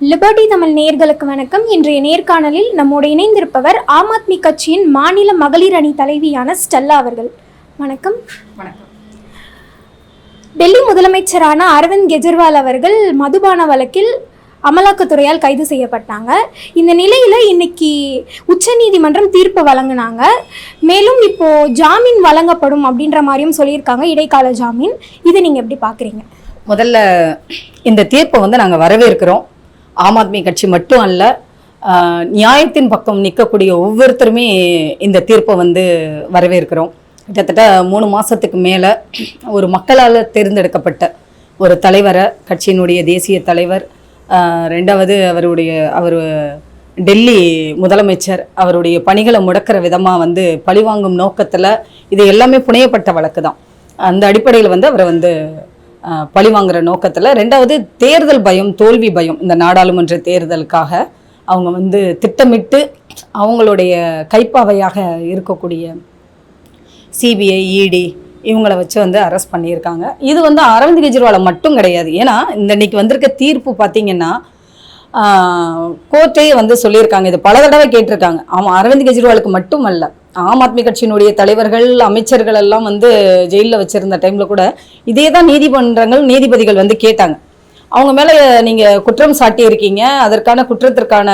Liberty Tamil நேயர்களுக்கு வணக்கம். இன்றைய நேர்காணலில் நம்மோடு இணைந்திருப்பவர் ஆம் ஆத்மி கட்சியின் மாநில மகளிர் அணி தலைவியான ஸ்டெல்லா அவர்கள். வணக்கம். வணக்கம். டெல்லி முதலமைச்சரான அரவிந்த் கெஜ்ரிவால் அவர்கள் மதுபான வழக்கில் அமலாக்கத்துறையால் கைது செய்யப்பட்டாங்க. இந்த நிலையில் இன்னைக்கு உச்சநீதிமன்றம் தீர்ப்பு வழங்கினாங்க. மேலும் இப்போ ஜாமீன் வழங்கப்படும் அப்படின்ற மாதிரியும் சொல்லியிருக்காங்க. இடைக்கால ஜாமீன். இதை நீங்கள் எப்படி பார்க்குறீங்க முதல்ல இந்த தீர்ப்பை வந்து நாங்கள் வரவேற்கிறோம். ஆம் ஆத்மி கட்சி மட்டும் அல்ல நியாயத்தின் பக்கம் நிற்கக்கூடிய ஒவ்வொருத்தருமே இந்த தீர்ப்பை வந்து வரவேற்கிறோம். கிட்டத்தட்ட மூணு மாதத்துக்கு மேலே ஒரு மக்களால் தேர்ந்தெடுக்கப்பட்ட ஒரு தலைவரை கட்சியினுடைய தேசிய தலைவர் ரெண்டாவது அவருடைய அவர் டெல்லி முதலமைச்சர் அவருடைய பணிகளை முடக்கிற விதமாக வந்து பழிவாங்கும் நோக்கத்தில் இது எல்லாமே புனையப்பட்ட வழக்கு தான் அந்த அடிப்படையில் வந்து அவரை வந்து ஆஹ், பழிவாங்குற நோக்கத்தில். ரெண்டாவது தேர்தல் பயம் தோல்வி பயம். இந்த நாடாளுமன்ற தேர்தலுக்காக அவங்க வந்து திட்டமிட்டு அவங்களுடைய கைப்பாவையாக இருக்கக்கூடிய சிபிஐ இடி இவங்களை வச்சு வந்து அரெஸ்ட் பண்ணியிருக்காங்க. இது வந்து அரவிந்த் கெஜ்ரிவாலை மட்டும் கிடையாது. ஏன்னா இந்த இன்னைக்கு வந்திருக்க தீர்ப்பு பார்த்தீங்கன்னா கோர்ட்டே வந்து சொல்லியிருக்காங்க. இது பல தடவை கேட்டிருக்காங்க. ஆமாம் அரவிந்த் கெஜ்ரிவாலுக்கு மட்டும் அல்ல ஆம் ஆத்மி கட்சியினுடைய தலைவர்கள் அமைச்சர்கள் எல்லாம் வந்து ஜெயிலில் வச்சிருந்த டைமில் கூட இதே தான் நீதிமன்றங்கள் நீதிபதிகள் வந்து கேட்டாங்க. அவங்க மேலே நீங்கள் குற்றம் சாட்டியிருக்கீங்க அதற்கான குற்றத்திற்கான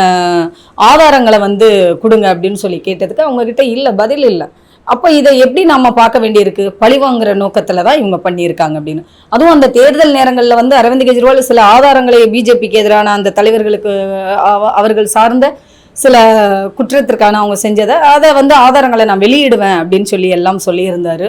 ஆதாரங்களை வந்து கொடுங்க அப்படின்னு சொல்லி கேட்டதுக்கு அவங்கக்கிட்ட இல்லை பதில் இல்லை. அப்போ இதை எப்படி நம்ம பார்க்க வேண்டியிருக்கு? பழிவாங்குற நோக்கத்தில் தான் இவங்க பண்ணியிருக்காங்க அப்படின்னு. அதுவும் அந்த தேர்தல் நேரங்களில் வந்து அரவிந்த் கெஜ்ரிவால் சில ஆதாரங்களை பிஜேபிக்கு எதிரான அந்த தலைவர்களுக்கு அவர்கள் சார்ந்த சில குற்றத்திற்கான அவங்க செஞ்சதை அதை வந்து ஆதாரங்களை நான் வெளியிடுவேன் அப்படின்னு சொல்லி எல்லாம் சொல்லியிருந்தாரு.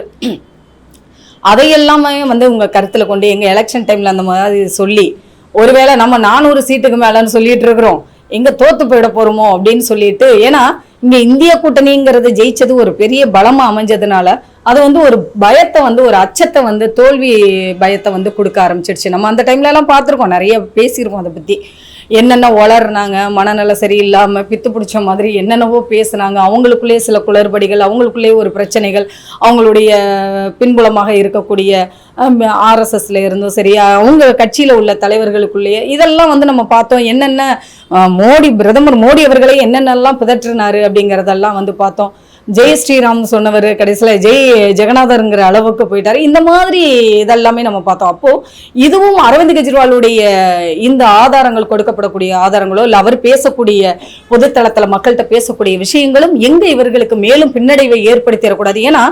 அதையெல்லாமே வந்து உங்கள் கருத்தில் கொண்டு எங்கள் எலெக்ஷன் டைமில் அந்த மாதிரி சொல்லி ஒருவேளை நம்ம நானூறு சீட்டுக்கு மேலேன்னு சொல்லிட்டு இருக்கிறோம் எங்கே தோத்து போயிட போகிறோமோ அப்படின்னு சொல்லிட்டு ஏன்னா இங்கே இந்திய கூட்டணிங்கிறது ஜெயிச்சது ஒரு பெரிய பலமாக அமைஞ்சதுனால அது வந்து ஒரு பயத்தை வந்து ஒரு அச்சத்தை வந்து தோல்வி பயத்தை வந்து கொடுக்க ஆரம்பிச்சிடுச்சு நம்ம அந்த டைம்லலாம் பார்த்துருக்கோம் நிறைய பேசியிருக்கோம் அதை பற்றி என்னென்ன வளர்னாங்க மனநலம் சரியில்லாமல் பித்து பிடிச்ச மாதிரி என்னென்னவோ பேசுனாங்க. அவங்களுக்குள்ளே சில குளறுபடிகள் அவங்களுக்குள்ளே ஒரு பிரச்சனைகள் அவங்களுடைய பின்புலமாக இருக்கக்கூடிய ஆர்எஸ்எஸ்ல இருந்தும் சரி அவங்க கட்சியில் உள்ள தலைவர்களுக்குள்ளேயே இதெல்லாம் வந்து நம்ம பார்த்தோம். என்னென்ன மோடி பிரதமர் மோடி அவர்களே என்னென்னலாம் பிதற்றினாரு அப்படிங்கிறதெல்லாம் வந்து பார்த்தோம். ஜெய் ஸ்ரீராம் சொன்னவர் கடைசியில் ஜெய் ஜெகநாதருங்கிற அளவுக்கு போயிட்டார். இந்த மாதிரி இதெல்லாமே நம்ம பார்த்தோம். அப்போது இதுவும் அரவிந்த் கெஜ்ரிவாலுடைய இந்த ஆதாரங்கள் கொடுக்கப்படக்கூடிய ஆதாரங்களோ இல்லை அவர் பேசக்கூடிய பொதுத்தளத்தில் மக்கள்கிட்ட பேசக்கூடிய விஷயங்களும் எங்கே இவர்களுக்கு மேலும் பின்னடைவை ஏற்படுத்திடக்கூடாது? ஏன்னா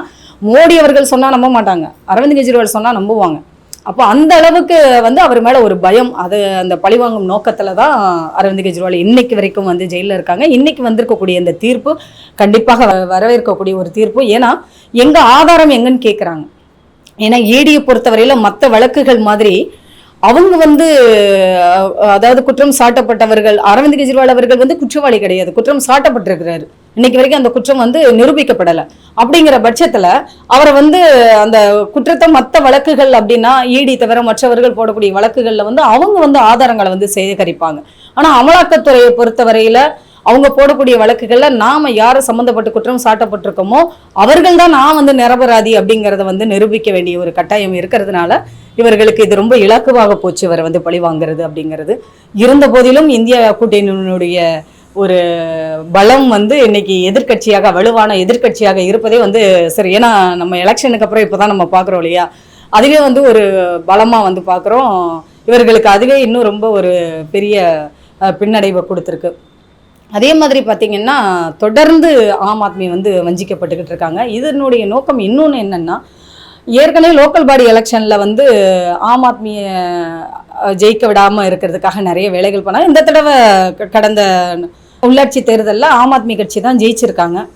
மோடி அவர்கள் சொன்னால் நம்ப மாட்டாங்க. அரவிந்த் கெஜ்ரிவால் சொன்னால் நம்புவாங்க. அப்போ அந்த அளவுக்கு வந்து அவர் மேலே ஒரு பயம். அது அந்த பழிவாங்கும் நோக்கத்தில் தான் அரவிந்த் கெஜ்ரிவால் இன்னைக்கு வரைக்கும் வந்து ஜெயிலில் இருக்காங்க. இன்னைக்கு வந்திருக்கக்கூடிய இந்த தீர்ப்பு கண்டிப்பாக வ- வரவேற்கக்கூடிய ஒரு தீர்ப்பு. ஏன்னா எங்கள் ஆதாரம் எங்கன்னு கேட்குறாங்க ஏன்னா ஏடியை பொறுத்தவரையில் மற்ற வழக்குகள் மாதிரி அவங்க வந்து அதாவது குற்றம் சாட்டப்பட்டவர்கள் அரவிந்த் கெஜ்ரிவால் அவர்கள் வந்து குற்றவாளி கிடையாது. குற்றம் சாட்டப்பட்டிருக்கிறாரு. இன்னைக்கு வரைக்கும் அந்த குற்றம் வந்து நிரூபிக்கப்படலை. அப்படிங்கிற பட்சத்துல அவரை வந்து அந்த குற்றத்தை மற்ற வழக்குகள் அப்படின்னா ஈடி தவிர மற்றவர்கள் போடக்கூடிய வழக்குகளில் வந்து அவங்க வந்து ஆதாரங்களை வந்து சேகரிப்பாங்க. ஆனால் அமலாக்கத்துறையை பொறுத்தவரையில் அவங்க போடக்கூடிய வழக்குகளில் நாம யாரை சம்மந்தப்பட்டு குற்றம் சாட்டப்பட்டிருக்கோமோ அவர்கள் தான் நான் வந்து நிரபராதி அப்படிங்கிறத வந்து நிரூபிக்க வேண்டிய ஒரு கட்டாயம் இருக்கிறதுனால இவர்களுக்கு இது ரொம்ப இலக்குவாக போச்சு இவரை வந்து பழி வாங்குறது அப்படிங்கிறது. இருந்த போதிலும் இந்திய கூட்டணியினுடைய ஒரு பலம் வந்து இன்னைக்கு எதிர்க்கட்சியாக வலுவான எதிர்க்கட்சியாக இருப்பதே வந்து சரி ஏன்னா நம்ம எலெக்ஷனுக்கு அப்புறம் இப்போதான் நம்ம பார்க்குறோம் இல்லையா? அதுவே வந்து ஒரு பலமாக வந்து பார்க்குறோம். இவர்களுக்கு அதுவே இன்னும் ரொம்ப ஒரு பெரிய பின்னடைவை கொடுத்துருக்கு. அதே மாதிரி பார்த்தீங்கன்னா தொடர்ந்து ஆம் ஆத்மி வந்து வஞ்சிக்கப்பட்டுக்கிட்டு இருக்காங்க. இதனுடைய நோக்கம் இன்னொன்று என்னன்னா ஏற்கனவே லோக்கல் பாடி எலெக்ஷனில் வந்து ஆம் ஆத்மியை ஜெயிக்க விடாமல் இருக்கிறதுக்காக நிறைய வேலைகள் பண்ணாங்க. இந்த தடவை கடந்த உள்ளாட்சி தேர்தலில் ஆம் ஆத்மி கட்சி தான் ஜெயிச்சிருக்காங்க.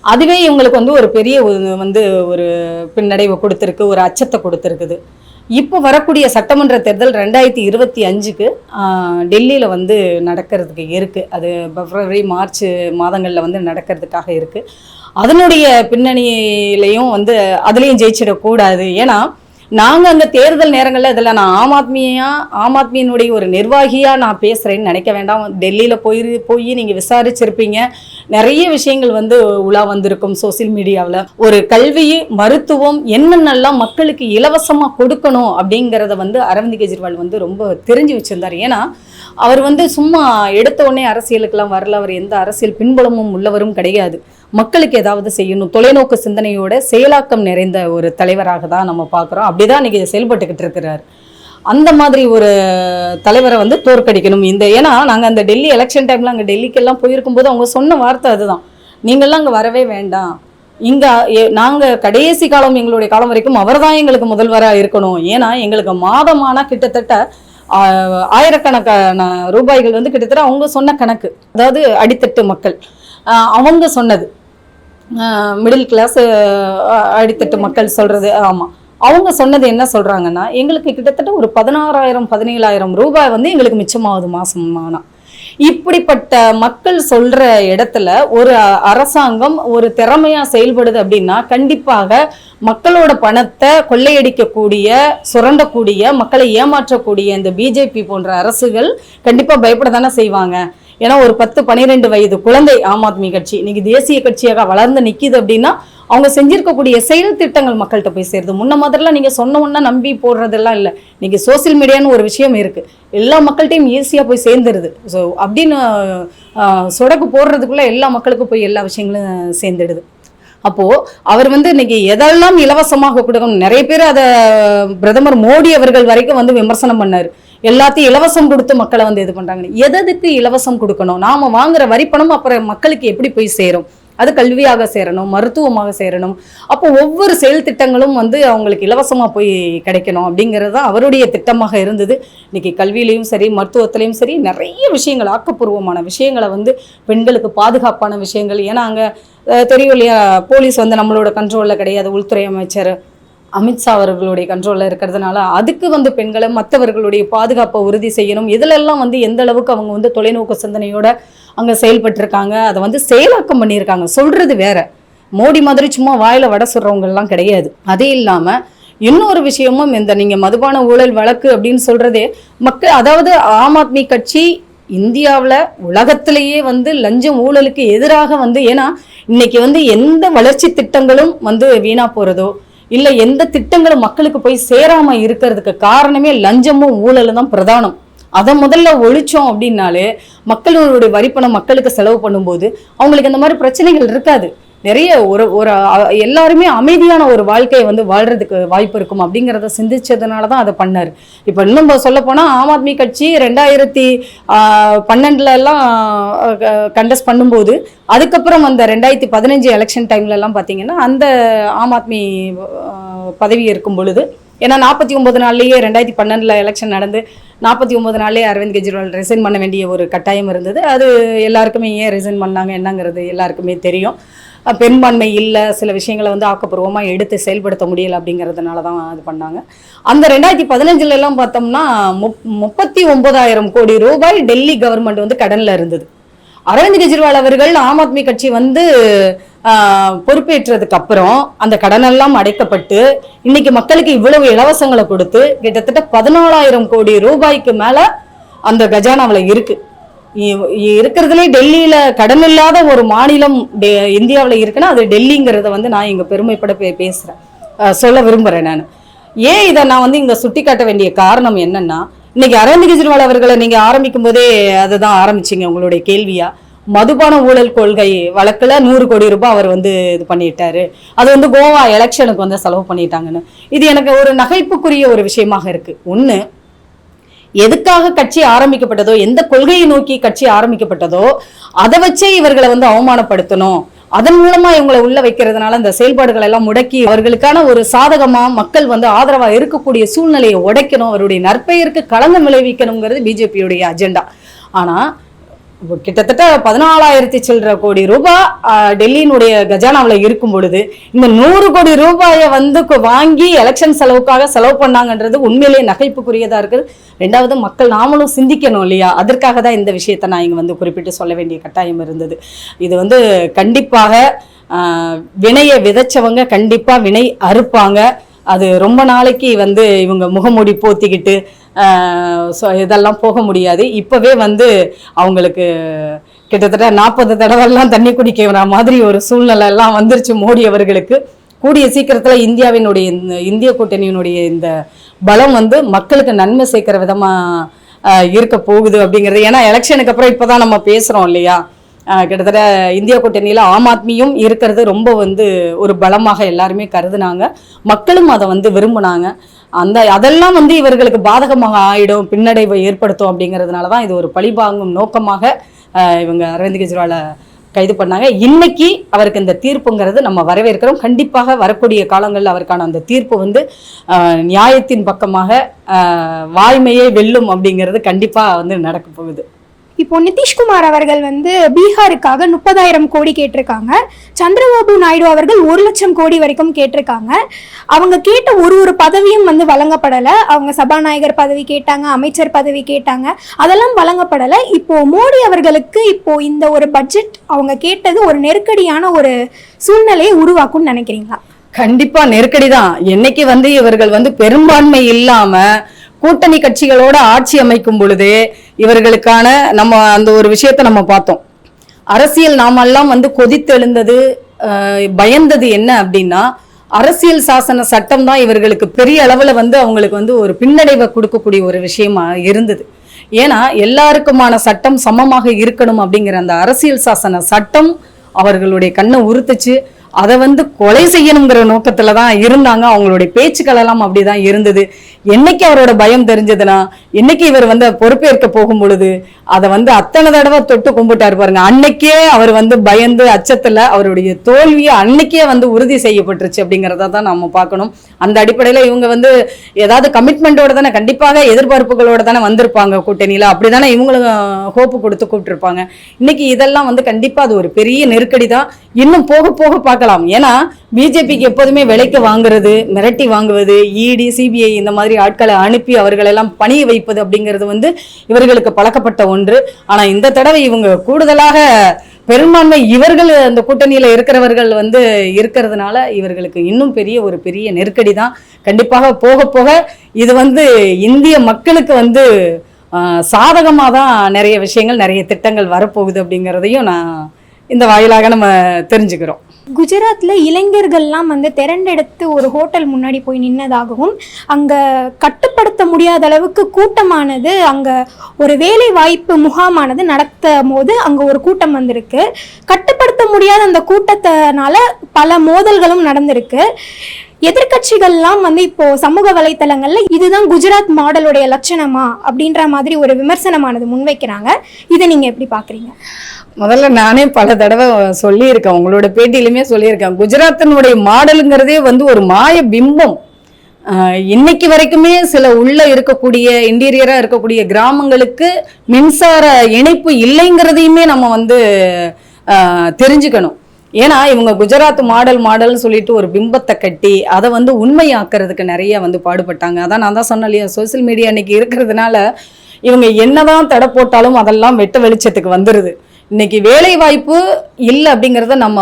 அதுவே இவங்களுக்கு வந்து ஒரு பெரிய ஒரு- வந்து ஒரு பின்னடைவை கொடுத்துருக்கு ஒரு அச்சத்தை கொடுத்துருக்குது. இப்போ வரக்கூடிய சட்டமன்ற தேர்தல் ரெண்டாயிரத்தி இருபத்தி அஞ்சுக்கு டெல்லியில் வந்து நடக்கிறதுக்கு இருக்குது அது பிப்ரவரி மார்ச் மாதங்களில் வந்து நடக்கிறதுக்காக இருக்குது அதனுடைய பின்னணியிலையும் வந்து அதுலேயும் ஜெயிச்சிடக்கூடாது. ஏன்னா நாங்கள் அந்த தேர்தல் நேரங்களில் இதில் நான் ஆம் ஆத்மியா ஆம் ஆத்மியினுடைய ஒரு நிர்வாகியாக நான் பேசுகிறேன்னு நினைக்க வேண்டாம். டெல்லியில் போய் போய் நீங்கள் விசாரிச்சிருப்பீங்க. நிறைய விஷயங்கள் வந்து உலா வந்திருக்கும் சோசியல் மீடியாவில். ஒரு கல்வி மருத்துவம் என்னென்னலாம் மக்களுக்கு இலவசமாக கொடுக்கணும் அப்படிங்கிறத வந்து அரவிந்த் கெஜ்ரிவால் வந்து ரொம்ப தெரிஞ்சு வச்சுருந்தார். ஏன்னா அவர் வந்து சும்மா எடுத்த உடனே அரசியலுக்கெல்லாம் வரல. அவர் எந்த அரசியல் பின்புலமும் உள்ளவரும் கிடையாது. மக்களுக்கு ஏதாவது செய்யணும் தொலைநோக்கு சிந்தனையோட செயலாக்கம் நிறைந்த ஒரு தலைவராக தான் நம்ம பார்க்குறோம். அப்படி தான் இன்றைக்கி செயல்பட்டுக்கிட்டு இருக்கிறார். அந்த மாதிரி ஒரு தலைவரை வந்து தோற்கடிக்கணும். இந்த ஏன்னா நாங்கள் அந்த டெல்லி எலெக்ஷன் டைமில் அங்கே டெல்லிக்கெல்லாம் போயிருக்கும்போது அவங்க சொன்ன வார்த்தை அதுதான். நீங்கள்லாம் அங்கே வரவே வேண்டாம். இங்கே நாங்கள் கடைசி காலம் எங்களுடைய காலம் வரைக்கும் அவர்தான் எங்களுக்கு முதல்வராக இருக்கணும். ஏன்னா எங்களுக்கு மாதமானா கிட்டத்தட்ட ஆயிரக்கணக்கான ரூபாய்கள் வந்து கிட்டத்தட்ட அவங்க சொன்ன கணக்கு. அதாவது அடித்தட்டு மக்கள். அவங்க சொன்னது. மிடில் கிளாஸ் அடித்தட்டு மக்கள் சொல்கிறது ஆமாம் அவங்க சொன்னது என்ன சொல்கிறாங்கன்னா எங்களுக்கு கிட்டத்தட்ட ஒரு பதினாறாயிரம் பதினேழாயிரம் ரூபாய் வந்து எங்களுக்கு மிச்சமாகுது மாசமானா. இப்படிப்பட்ட மக்கள் சொல்ற இடத்துல ஒரு அரசாங்கம் ஒரு திறமையா செயல்படுது அப்படின்னா கண்டிப்பாக மக்களோட பணத்தை கொள்ளையடிக்கக்கூடிய சுரண்டக்கூடிய மக்களை ஏமாற்றக்கூடிய இந்த பிஜேபி போன்ற அரசுகள் கண்டிப்பா பயப்பட தானே செய்வாங்க. ஏன்னா ஒரு பத்து பன்னிரெண்டு வயது குழந்தை ஆம் ஆத்மி கட்சி இன்னைக்கு தேசிய கட்சியாக வளர்ந்து நிற்கிது அப்படின்னா அவங்க செஞ்சிருக்கக்கூடிய செயல் திட்டங்கள் மக்கள்கிட்ட போய் சேருது. முன்ன மாதிரிலாம் நீங்கள் சொன்ன உடனே நம்பி போடுறதெல்லாம் இல்லை. இன்றைக்கி சோசியல் மீடியான்னு ஒரு விஷயம் இருக்குது எல்லா மக்கள்கிட்டையும் ஈஸியாக போய் சேர்ந்துருது. ஸோ அப்படின்னு சொடக்கு போடுறதுக்குள்ளே எல்லா மக்களுக்கும் போய் எல்லா விஷயங்களும் சேர்ந்துடுது. அப்போது அவர் வந்து இன்னைக்கு எதெல்லாம் இலவசமாக கொடுக்கணும் நிறைய பேர் அதை பிரதமர் மோடி அவர்கள் வரைக்கும் வந்து விமர்சனம் பண்ணார். எல்லாத்தையும் இலவசம் கொடுத்து மக்களை வந்து இது பண்றாங்க எததுக்கு இலவசம் கொடுக்கணும்? நாம வாங்குற வரிப்பணம் அப்புறம் மக்களுக்கு எப்படி போய் சேரும்? அது கல்வியாக சேரணும் மருத்துவமாக சேரணும். அப்போ ஒவ்வொரு செயல் திட்டங்களும் வந்து அவங்களுக்கு இலவசமாக போய் கிடைக்கணும் அப்படிங்கிறது தான் அவருடைய திட்டமாக இருந்தது. இன்னைக்கு கல்வியிலையும் சரி மருத்துவத்திலையும் சரி நிறைய விஷயங்கள் ஆக்கப்பூர்வமான விஷயங்களை வந்து பெண்களுக்கு பாதுகாப்பான விஷயங்கள். ஏன்னா அங்கே தெரியும் இல்லையா போலீஸ் வந்து நம்மளோட கண்ட்ரோலில் கிடையாது உள்துறை அமைச்சர் அமித்ஷா அவர்களுடைய கண்ட்ரோலில் இருக்கிறதுனால அதுக்கு வந்து பெண்களை மற்றவர்களுடைய பாதுகாப்பை உறுதி செய்யணும். இதிலெல்லாம் வந்து எந்த அளவுக்கு அவங்க வந்து தொலைநோக்கு சிந்தனையோட அங்கே செயல்பட்டிருக்காங்க அதை வந்து செயலாக்கம் பண்ணியிருக்காங்க. சொல்றது வேற. மோடி மாதிரி சும்மா வாயில வடை சுடுறவங்க கிடையாது. அதே இல்லாமல் இன்னொரு விஷயமும் இந்த நீங்கள் மதுபான ஊழல் வழக்கு அப்படின்னு சொல்றதே மக்கள் அதாவது ஆம் ஆத்மி கட்சி இந்தியாவில் உலகத்திலேயே வந்து லஞ்சம் ஊழலுக்கு எதிராக வந்து ஏன்னா இன்னைக்கு வந்து எந்த வளர்ச்சி திட்டங்களும் வந்து வீணா போறதோ இல்லை எந்த திட்டங்களும் மக்களுக்கு போய் சேராமல் இருக்கிறதுக்கு காரணமே லஞ்சமும் ஊழலும் தான் பிரதானம். அதை முதல்ல ஒழிச்சோம் அப்படின்னாலே மக்களுடைய வரிப்பணம் மக்களுக்கு செலவு பண்ணும்போது அவங்களுக்கு இந்த மாதிரி பிரச்சனைகள் இருக்காது. நிறைய ஒரு ஒரு எல்லாருமே அமைதியான ஒரு வாழ்க்கையை வந்து வாழ்றதுக்கு வாய்ப்பு இருக்கும் அப்படிங்கிறத சிந்திச்சதுனால தான் அதை பண்ணார். இப்போ இன்னும் சொல்ல போனால் ஆம் ஆத்மி கட்சி ரெண்டாயிரத்தி பன்னெண்டுலலாம் கண்டஸ்ட் பண்ணும்போது அதுக்கப்புறம் அந்த ரெண்டாயிரத்தி பதினஞ்சு எலெக்ஷன் டைம்லலாம் பார்த்தீங்கன்னா அந்த ஆம் ஆத்மி பதவி இருக்கும் பொழுது ஏன்னா நாற்பத்தி ஒம்பது நாள்லேயே ரெண்டாயிரத்தி பன்னெண்டில் எலெக்ஷன் நடந்து நாற்பத்தி ஒம்பது நாளே அரவிந்த் கெஜ்ரிவால் ரிசைன் பண்ண வேண்டிய ஒரு கட்டாயம் இருந்தது. அது எல்லாருக்குமே ஏன் ரிசைன் பண்ணாங்க என்னங்கிறது எல்லாருக்குமே தெரியும். பெண்பான்மை இல்லை சில விஷயங்களை வந்து ஆக்கப்பூர்வமாக எடுத்து செயல்படுத்த முடியலை அப்படிங்கிறதுனால தான் இது பண்ணாங்க. அந்த ரெண்டாயிரத்தி பதினஞ்சுலலாம் பார்த்தோம்னா முப் முப்பத்தி ஒன்பதாயிரம் கோடி ரூபாய் டெல்லி கவர்மெண்ட் வந்து கடனில் இருந்தது. அரவிந்த் கெஜ்ரிவால் அவர்கள் ஆம் ஆத்மி கட்சி வந்து பொறுப்பேற்றதுக்கு அப்புறம் அந்த கடனெல்லாம் அடைக்கப்பட்டு இன்னைக்கு மக்களுக்கு இவ்வளவு இலவசங்களை கொடுத்து கிட்டத்தட்ட பதினாலாயிரம் கோடி ரூபாய்க்கு மேல அந்த கஜானாவில் இருக்கு. இருக்கிறதுலே டெல்லியில கடன் இல்லாத ஒரு மாநிலம் டெ- இருக்குன்னா அது டெல்லிங்கிறத வந்து நான் இங்க பெருமைப்பட பே- பேசுறேன். சொல்ல விரும்புறேன் நான். ஏன் இதை நான் வந்து இங்க சுட்டிக்காட்ட வேண்டிய காரணம் என்னன்னா இன்னைக்கு அரவிந்த் கெஜ்ரிவால் அவர்களை நீங்க ஆரம்பிக்கும் போதே அதை தான் ஆரம்பிச்சீங்க உங்களுடைய கேள்வியா. மதுபான ஊழல் கொள்கை வழக்கில் நூறு கோடி ரூபாய் அவர் வந்து இது பண்ணிட்டாரு. அது வந்து கோவா எலெக்ஷனுக்கு வந்து செலவு பண்ணிட்டாங்கன்னு. இது எனக்கு ஒரு நகைப்புக்குரிய ஒரு விஷயமாக இருக்கு. ஒன்று எதுக்காக கட்சி ஆரம்பிக்கப்பட்டதோ எந்த கொள்கையை நோக்கி கட்சி ஆரம்பிக்கப்பட்டதோ அதை வச்சே இவர்களை வந்து அவமானப்படுத்தணும். அதன் மூலமா இவங்களை உள்ள வைக்கிறதுனால இந்த செயல்பாடுகள் எல்லாம் முடக்கி அவர்களுக்கான ஒரு சாதகமா மக்கள் வந்து ஆதரவா இருக்கக்கூடிய சூழ்நிலையை உடைக்கணும். அவருடைய நற்பெயருக்கு களங்கம் விளைவிக்கணுங்கிறது பிஜேபியுடைய அஜெண்டா. ஆனா கிட்டத்தட்ட பதினாலாயிரத்தி சில்லற கோடி ரூபாய் டெல்லியினுடைய கஜானாவில் இருக்கும் பொழுது இந்த நூறு கோடி ரூபாயை வந்து வாங்கி எலெக்ஷன் செலவுக்காக செலவு பண்ணாங்கன்றது உண்மையிலேயே நகைப்புக்குரியதாக இருக்குது ரெண்டாவது மக்கள் நாமளும் சிந்திக்கணும் இல்லையா? அதற்காக தான் இந்த விஷயத்தை நான் இங்கே வந்து குறிப்பிட்டு சொல்ல வேண்டிய கட்டாயம் இருந்தது. இது வந்து கண்டிப்பாக வினையை விதைச்சவங்க கண்டிப்பாக வினை அறுப்பாங்க. அது ரொம்ப நாளைக்கு வந்து இவங்க முகமூடி போத்திக்கிட்டு ஸோ இதெல்லாம் போக முடியாது. இப்போவே வந்து அவங்களுக்கு கிட்டத்தட்ட நாற்பது தடவைலாம் தண்ணி குடிக்கிற மாதிரி ஒரு சூழ்நிலை எல்லாம் வந்துருச்சு மோடி அவர்களுக்கு. கூடிய சீக்கிரத்தில் இந்தியாவினுடைய இந்த இந்திய கூட்டணியினுடைய இந்த பலம் வந்து மக்களுக்கு நன்மை சேர்க்கிற விதமாக இருக்க போகுது அப்படிங்கிறது. ஏன்னா எலெக்ஷனுக்கு அப்புறம் இப்போ தான் நம்ம பேசுகிறோம் இல்லையா? கிட்டத்தட்ட இந்திய கூட்டணியில் ஆம் ஆத்மியும் இருக்கிறது ரொம்ப வந்து ஒரு பலமாக எல்லாருமே கருதுனாங்க. மக்களும் அதை வந்து விரும்பினாங்க. அந்த அதெல்லாம் வந்து இவர்களுக்கு பாதகமாக ஆயிடும் பின்னடைவை ஏற்படுத்தும் அப்படிங்கிறதுனால தான் இது ஒரு பழிவாங்கும் நோக்கமாக இவங்க அரவிந்த் கெஜ்ரிவாலை கைது பண்ணாங்க. இன்னைக்கு அவருக்கு இந்த தீர்ப்புங்கிறது நம்ம வரவேற்கிறோம். கண்டிப்பாக வரக்கூடிய காலங்களில் அவருக்கான அந்த தீர்ப்பு வந்து நியாயத்தின் பக்கமாக வாய்மையே வெல்லும் அப்படிங்கிறது கண்டிப்பாக வந்து நடக்க போகுது. இப்போ நிதிஷ்குமார் அவர்கள் வந்து பீகாருக்காக முப்பதாயிரம் கோடி கேட்டிருக்காங்க. சந்திரபாபு நாயுடு அவர்கள் ஒரு லட்சம் கோடி வரைக்கும் கேட்டிருக்காங்க. அவங்க கேட்ட ஒரு ஒரு பதவியும் வந்து வழங்கப்படலை. அவங்க சபாநாயகர் பதவி கேட்டாங்க அமைச்சர் பதவி கேட்டாங்க. அதெல்லாம் வழங்கப்படலை. இப்போ மோடி அவர்களுக்கு இப்போ இந்த ஒரு பட்ஜெட் அவங்க கேட்டது ஒரு நெருக்கடியான ஒரு சூழ்நிலையை உருவாக்கும்னு நினைக்கிறீங்களா? கண்டிப்பா நெருக்கடி தான் என்னைக்கு வந்து இவர்கள் வந்து பெரும்பான்மை இல்லாம கூட்டணி கட்சிகளோட ஆட்சி அமைக்கும் பொழுது இவர்களுக்கான நம்ம அந்த ஒரு விஷயத்த நம்ம பார்த்தோம். அரசியல் நாமெல்லாம் வந்து கொதித்தெழுந்தது பயந்தது என்ன அப்படின்னா அரசியல் சாசன சட்டம் தான் இவர்களுக்கு பெரிய அளவில் வந்து அவங்களுக்கு வந்து ஒரு பின்னடைவை கொடுக்கக்கூடிய ஒரு விஷயமா இருந்தது. ஏன்னா எல்லாருக்குமான சட்டம் சமமாக இருக்கணும் அப்படிங்கிற அந்த அரசியல் சாசன சட்டம் அவர்களுடைய கண்ணை உறுத்துச்சு. அதை வந்து கொலை செய்யணுங்கிற நோக்கத்துல தான் இருந்தாங்க. அவங்களுடைய பேச்சுக்கள் எல்லாம் அப்படிதான் இருந்தது. என்னைக்கு அவரோட பயம் தெரிஞ்சதுன்னா என்னைக்கு இவர் வந்து பொறுப்பேற்க போகும் பொழுது அதை வந்து அத்தனை தடவை தொட்டு கும்பிட்டாரு பாருங்க. அன்னைக்கே அவர் வந்து பயந்து அச்சத்துல அவருடைய தோல்வியை அன்னைக்கே வந்து உறுதி செய்யப்பட்டுருச்சு அப்படிங்கிறத தான் நம்ம பார்க்கணும். அந்த அடிப்படையில இவங்க வந்து ஏதாவது கமிட்மெண்ட்டோட தானே கண்டிப்பாக எதிர்பார்ப்புகளோட தானே வந்திருப்பாங்க கூட்டணியில. அப்படிதானே இவங்களும் ஹோப்பு கொடுத்து கூப்பிட்டுருப்பாங்க. இன்னைக்கு இதெல்லாம் வந்து கண்டிப்பா அது ஒரு பெரிய நெருக்கடி தான் இன்னும் போக போக பார்க்க பார்க்கலாம். ஏன்னா பிஜேபிக்கு எப்போதுமே விலைக்கு வாங்குறது மிரட்டி வாங்குவது இடி சிபிஐ இந்த மாதிரி ஆட்களை அனுப்பி அவர்களெல்லாம் பணிய வைப்பது அப்படிங்கிறது வந்து இவர்களுக்கு பழக்கப்பட்ட ஒன்று. ஆனால் இந்த தடவை இவங்க கூடுதலாக பெரும்பான்மை இவர்கள் அந்த கூட்டணியில் இருக்கிறவர்கள் வந்து இருக்கிறதுனால இவர்களுக்கு இன்னும் பெரிய ஒரு பெரிய நெருக்கடி தான். கண்டிப்பாக போக போக இது வந்து இந்திய மக்களுக்கு வந்து சாதகமாக தான் நிறைய விஷயங்கள் நிறைய திட்டங்கள் வரப்போகுது அப்படிங்கிறதையும் நான் இந்த வாயிலாக நம்ம தெரிஞ்சுக்கிறோம். குஜராத்தில் இளைஞர்கள்லாம் வந்து திரண்டெடுத்து ஒரு ஹோட்டல் முன்னாடி போய் நின்னதாகவும் அங்கே கட்டுப்படுத்த முடியாத அளவுக்கு கூட்டமானது அங்கே ஒரு வேலை வாய்ப்பு முகாமானது நடத்தும் போது அங்கே ஒரு கூட்டம் வந்திருக்கு. கட்டுப்படுத்த முடியாத அந்த கூட்டத்தினால பல மோதல்களும் நடந்திருக்கு. எதிர்க்கட்சிகள்லாம் வந்து இப்போ சமூக வலைத்தளங்கள்ல இதுதான் குஜராத் மாடலுடைய லட்சணமா அப்படின்ற மாதிரி ஒரு விமர்சனமானது முன்வைக்கிறாங்க. இதை நீங்க எப்படி பாக்குறீங்க? முதல்ல நானே பல தடவை சொல்லியிருக்கேன். உங்களோட பேட்டியிலுமே சொல்லியிருக்கேன். குஜராத்தினுடைய மாடலுங்கிறதே வந்து ஒரு மாய பிம்பம். இன்னைக்கு வரைக்குமே சில உள்ள இருக்கக்கூடிய இன்டீரியரா இருக்கக்கூடிய கிராமங்களுக்கு மின்சார இணைப்பு இல்லைங்கிறதையுமே நம்ம வந்து தெரிஞ்சுக்கணும். ஏன்னா இவங்க குஜராத் மாடல் மாடல்னு சொல்லிட்டு ஒரு பிம்பத்தை கட்டி அதை வந்து உண்மையாக்குறதுக்கு நிறைய வந்து பாடுபட்டாங்க. அதான் நான் தான் சொன்னேன் இல்லையா சோசியல் மீடியா இன்னைக்கு இருக்கிறதுனால இவங்க என்னதான் தடை போட்டாலும் அதெல்லாம் வெட்ட வெளிச்சத்துக்கு வந்துருது. இன்னைக்கு வேலை வாய்ப்பு இல்லை அப்படிங்கிறத நம்ம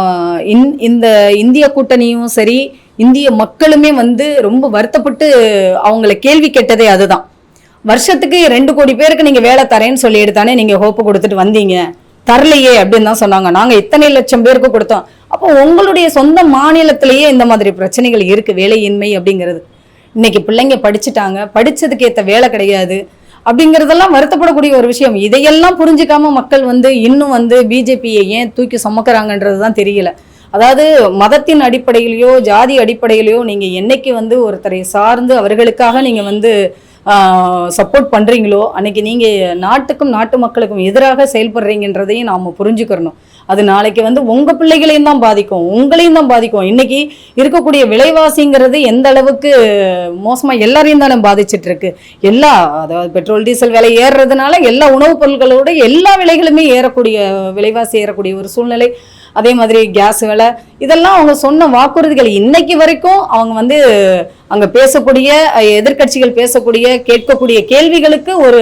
இந் இந்த இந்திய கூட்டணியும் சரி இந்திய மக்களுமே வந்து ரொம்ப வருத்தப்பட்டு அவங்கள கேள்வி கேட்டதே அதுதான். வருஷத்துக்கு ரெண்டு கோடி பேருக்கு நீங்கள் வேலை தரேன்னு சொல்லிட்டு தானே நீங்கள் ஹோப்பு கொடுத்துட்டு வந்தீங்க. தரலையே அப்படின்னு தான் சொன்னாங்க. நாங்க இத்தனை லட்சம் பேருக்கு கொடுத்தோம். அப்போ உங்களுடைய சொந்த மாநிலத்திலேயே இந்த மாதிரி பிரச்சனைகள் இருக்கு வேலையின்மை அப்படிங்கிறது. இன்னைக்கு பிள்ளைங்க படிச்சுட்டாங்க படிச்சதுக்கு ஏற்ற வேலை கிடையாது அப்படிங்கிறதெல்லாம் வருத்தப்படக்கூடிய ஒரு விஷயம். இதையெல்லாம் புரிஞ்சுக்காம மக்கள் வந்து இன்னும் வந்து பிஜேபியை ஏன் தூக்கி சுமக்குறாங்கன்றது தான் தெரியல. அதாவது மதத்தின் அடிப்படையிலையோ ஜாதி அடிப்படையிலையோ நீங்க என்னைக்கு வந்து ஒருத்தரை சார்ந்து அவர்களுக்காக நீங்க வந்து சப்போர்ட் பண்ணுறீங்களோ அன்னைக்கு நீங்கள் நாட்டுக்கும் நாட்டு மக்களுக்கும் எதிராக செயல்படுறீங்கன்றதையும் நாம் புரிஞ்சுக்கிறணும். அது நாளைக்கு வந்து உங்கள் பிள்ளைகளையும் தான் பாதிக்கும் உங்களையும் தான் பாதிக்கும். இன்றைக்கி இருக்கக்கூடிய விலைவாசிங்கிறது எந்த அளவுக்கு மோசமாக எல்லாரையும் தானே பாதிச்சிட்ருக்கு. எல்லா அதாவது பெட்ரோல் டீசல் விலை ஏறுறதுனால எல்லா உணவுப் பொருட்களோட எல்லா விலைகளுமே ஏறக்கூடிய விலைவாசி ஏறக்கூடிய ஒரு சூழ்நிலை. அதே மாதிரி கேஸ் விலை. இதெல்லாம் அவங்க சொன்ன வாக்குறுதிகள் இன்னைக்கு வரைக்கும் அவங்க வந்து அங்க பேசக்கூடிய எதிர்கட்சிகள் எதிர்க்கட்சிகள் பேசக்கூடிய கேட்கக்கூடிய கேள்விகளுக்கு ஒரு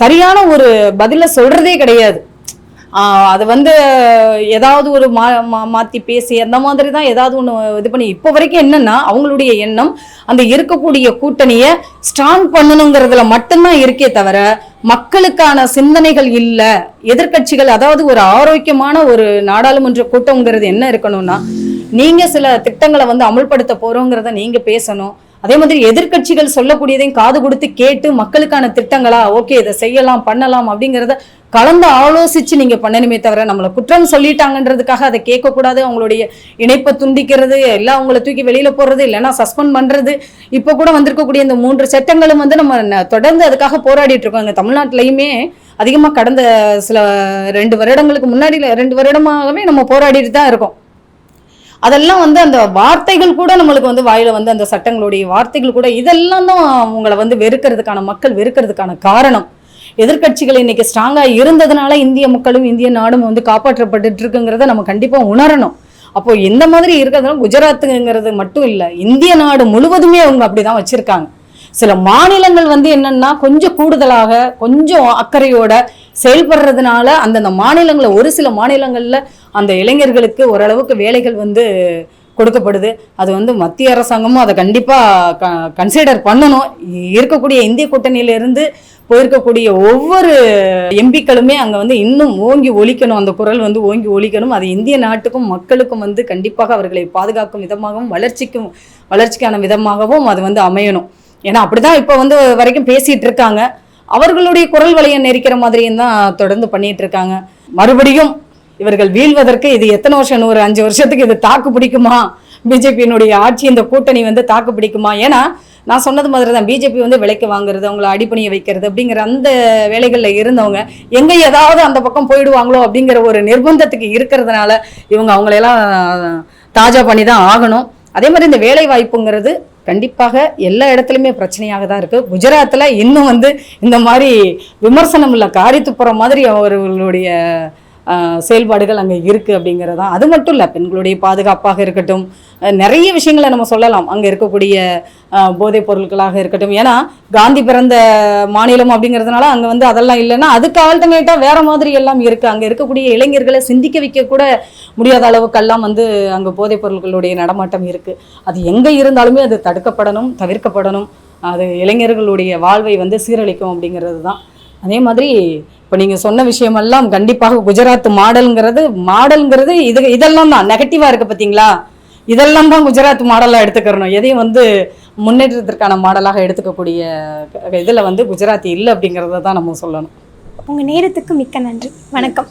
சரியான ஒரு பதில சொல்றதே கிடையாது. அது வந்து ஏதாவது ஒரு மா மா- பேசி அந்த மாதிரி தான் ஏதாவது ஒன்று இது பண்ணி. இப்போ வரைக்கும் என்னென்னா அவங்களுடைய எண்ணம் அந்த இருக்கக்கூடிய கூட்டணியை ஸ்ட்ராங் பண்ணணுங்கிறதுல மட்டும்தான் இருக்கே தவிர மக்களுக்கான சிந்தனைகள் இல்லை எதிர்க்கட்சிகள் அதாவது ஒரு ஆரோக்கியமான ஒரு நாடாளுமன்ற கூட்டங்கிறது என்ன இருக்கணும்னா நீங்கள் சில திட்டங்களை வந்து அமல்படுத்த போகிறோங்கிறத நீங்கள் பேசணும். அதே மாதிரி எதிர்க்கட்சிகள் சொல்லக்கூடியதையும் காது கொடுத்து கேட்டு மக்களுக்கான திட்டங்களா ஓகே இதை செய்யலாம் பண்ணலாம் அப்படிங்கிறத கலந்து ஆலோசிச்சு நீங்க பண்ணணுமே தவிர நம்மளை குற்றம் சொல்லிட்டாங்கன்றதுக்காக அதை கேட்கக்கூடாது. அவங்களுடைய இணைப்பை துண்டிக்கிறது எல்லாம் அவங்கள தூக்கி வெளியில போடுறது இல்லைன்னா சஸ்பெண்ட் பண்றது. இப்போ கூட வந்திருக்கக்கூடிய இந்த மூன்று சட்டங்களும் வந்து நம்ம தொடர்ந்து அதுக்காக போராடிட்டு இருக்கோம். இங்க தமிழ்நாட்டிலையுமே அதிகமாக கடந்த சில ரெண்டு வருடங்களுக்கு முன்னாடி ரெண்டு வருடமாகவே நம்ம போராடிட்டு தான் இருக்கோம். அதெல்லாம் வந்து அந்த வார்த்தைகள் கூட நம்மளுக்கு வந்து வாயில வந்து அந்த சட்டங்களுடைய வார்த்தைகள் கூட இதெல்லாம் தான் உங்களை வந்து வெறுக்கிறதுக்கான மக்கள் வெறுக்கிறதுக்கான காரணம். எதிர்க்கட்சிகள் இன்னைக்கு ஸ்ட்ராங்கா இருந்ததுனால இந்திய மக்களும் இந்திய நாடும் வந்து காப்பாற்றப்பட்டு இருக்குங்கிறத நம்ம கண்டிப்பா உணரணும். அப்போ இந்த மாதிரி இருக்கிறதுனால குஜராத்துங்கிறது மட்டும் இல்லை இந்திய நாடு முழுவதுமே அவங்க அப்படிதான் வச்சிருக்காங்க. சில மாநிலங்கள் வந்து என்னன்னா கொஞ்சம் கூடுதலாக கொஞ்சம் அக்கறையோட செயல்படுறதுனால அந்தந்த மாநிலங்களில் ஒரு சில மாநிலங்களில் அந்த இளைஞர்களுக்கு ஓரளவுக்கு வேலைகள் வந்து கொடுக்கப்படுது. அது வந்து மத்திய அரசாங்கமும் அதை கண்டிப்பா கன்சிடர் பண்ணணும். இருக்கக்கூடிய இந்திய கூட்டணியிலிருந்து போயிருக்கக்கூடிய ஒவ்வொரு எம்பிக்களுமே அங்கே வந்து இன்னும் ஓங்கி ஒழிக்கணும். அந்த குரல் வந்து ஓங்கி ஒழிக்கணும். அது இந்திய நாட்டுக்கும் மக்களுக்கும் வந்து கண்டிப்பாக அவர்களை பாதுகாக்கும் விதமாகவும் வளர்ச்சிக்கும் வளர்ச்சிக்கான விதமாகவும் அது வந்து அமையணும். ஏன்னா அப்படிதான் இப்போ வந்து வரைக்கும் பேசிட்டு இருக்காங்க. அவர்களுடைய குரல் வலையை நெரிக்கிற மாதிரியும் தான் தொடர்ந்து பண்ணிட்டு இருக்காங்க. மறுபடியும் இவர்கள் வீழ்வதற்கு இது எத்தனை வருஷம் ஒரு அஞ்சு வருஷத்துக்கு இது தாக்கு பிடிக்குமா? பிஜேபியினுடைய ஆட்சி இந்த கூட்டணி வந்து தாக்கு பிடிக்குமா? ஏன்னா நான் சொன்னது மாதிரி தான் பிஜேபி வந்து விலைக்கு வாங்குறது அவங்கள அடிப்பணிய வைக்கிறது அப்படிங்கிற அந்த வேலைகளில் இருந்தவங்க எங்க ஏதாவது அந்த பக்கம் போயிடுவாங்களோ அப்படிங்கிற ஒரு நிர்பந்தத்துக்கு இருக்கிறதுனால இவங்க அவங்களையெல்லாம் தாஜா பண்ணி தான் ஆகணும். அதே மாதிரி இந்த வேலை வாய்ப்புங்கிறது கண்டிப்பாக எல்லா இடத்துலையுமே பிரச்சனையாக தான் இருக்குது குஜராத்தில் இன்னும் வந்து இந்த மாதிரி விமர்சனம் இல்லை காரி துப்புற மாதிரி அவர்களுடைய செயல்பாடுகள் அங்கே இருக்குது அப்படிங்கிறது. தான் அது மட்டும் இல்லை பெண்களுடைய பாதுகாப்பாக இருக்கட்டும் நிறைய விஷயங்களை நம்ம சொல்லலாம். அங்கே இருக்கக்கூடிய போதைப் பொருட்களாக இருக்கட்டும். ஏன்னா காந்தி பிறந்த மாநிலம் அப்படிங்கிறதுனால அங்கே வந்து அதெல்லாம் இல்லைன்னா அதுக்கு ஆல்டர்னேட்டாக வேறு மாதிரி எல்லாம் இருக்குது அங்கே இருக்கக்கூடிய இளைஞர்களை சிந்திக்க வைக்க கூட முடியாத அளவுக்கெல்லாம் வந்து அங்கே போதைப் பொருட்களுடைய நடமாட்டம் இருக்குது அது எங்கே இருந்தாலுமே அது தடுக்கப்படணும் தவிர்க்கப்படணும். அது இளைஞர்களுடைய வாழ்வை வந்து சீரழிக்கும் அப்படிங்கிறது தான் அதே மாதிரி இப்போ நீங்கள் சொன்ன விஷயமெல்லாம் கண்டிப்பாக குஜராத் மாடல்ங்கிறது மாடல்ங்கிறது இது இதெல்லாம் தான் நெகட்டிவாக இருக்குது பார்த்தீங்களா இதெல்லாம் தான் குஜராத் மாடலாக எடுத்துக்கிறணும். எதையும் வந்து முன்னேற்றத்திற்கான மாடலாக எடுத்துக்கக்கூடிய இதில் வந்து குஜராத் இல்லை அப்படிங்கிறத தான் நம்ம சொல்லணும். உங்க நேரத்துக்கு மிக்க நன்றி. வணக்கம்.